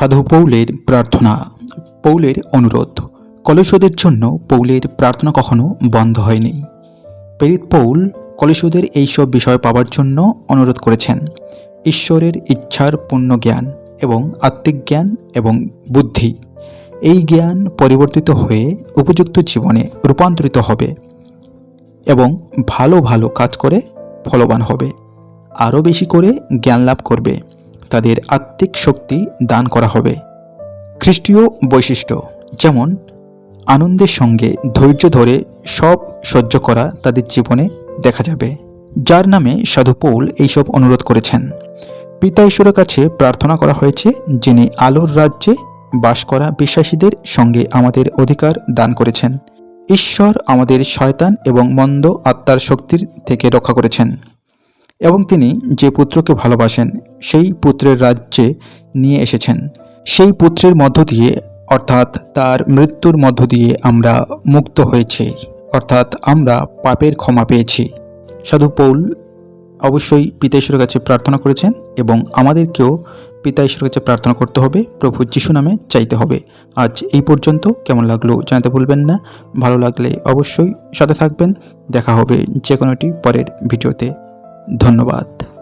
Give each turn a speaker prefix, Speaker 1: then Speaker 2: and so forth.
Speaker 1: সাধু পৌলের প্রার্থনা, পৌলের অনুরোধ। কলসদের জন্য পৌলের প্রার্থনা কখনো বন্ধ হয়নি। প্রেরিত পৌল কলসদের এইসব বিষয় পাওয়ার জন্য অনুরোধ করেছেন। ঈশ্বরের ইচ্ছার পূর্ণ জ্ঞান এবং আত্মিক জ্ঞান এবং বুদ্ধি। এই জ্ঞান পরিবর্তিত হয়ে উপযুক্ত জীবনে রূপান্তরিত হবে এবং ভালো ভালো কাজ করে ফলবান হবে। আরও বেশি করে জ্ঞান লাভ করবে। তাদের আত্মিক শক্তি দান করা হবে। খ্রিস্টীয় বৈশিষ্ট্য, যেমন, আনন্দের সঙ্গে ধৈর্য ধরে সব সহ্য করা তাদের জীবনে দেখা যাবে। যার নামে সাধু পৌল এইসব অনুরোধ করেছেন। পিতা ঈশ্বরের কাছে প্রার্থনা করা হয়েছে যিনি আলোর রাজ্যে বাস করা বিশ্বাসীদের সঙ্গে আমাদের অধিকার দান করেছেন। ঈশ্বর আমাদের শয়তান এবং মন্দ আত্মার শক্তির থেকে রক্ষা করেছেন। এবং তিনি যে পুত্রকে ভালোবাসেন সেই পুত্রের রাজ্যে নিয়ে এসেছেন। সেই পুত্রের মধ্য দিয়ে, অর্থাৎ তার মৃত্যুর মধ্য দিয়ে আমরা মুক্ত হয়েছি। অর্থাৎ আমরা পাপের ক্ষমা পেয়েছি। সাধু পৌল অবশ্যই পিতা ঈশ্বরের কাছে প্রার্থনা করেছেন এবং আমাদেরকেও পিতা ঈশ্বরের কাছে প্রার্থনা করতে হবে, প্রভু যিশু নামে চাইতে হবে। আজ এই পর্যন্ত, কেমন লাগল জানাতে ভুলবেন না। ভালো লাগলে অবশ্যই সাথে থাকবেন। দেখা হবে যে কোনো একটি পরের ভিডিওতে। ধন্যবাদ।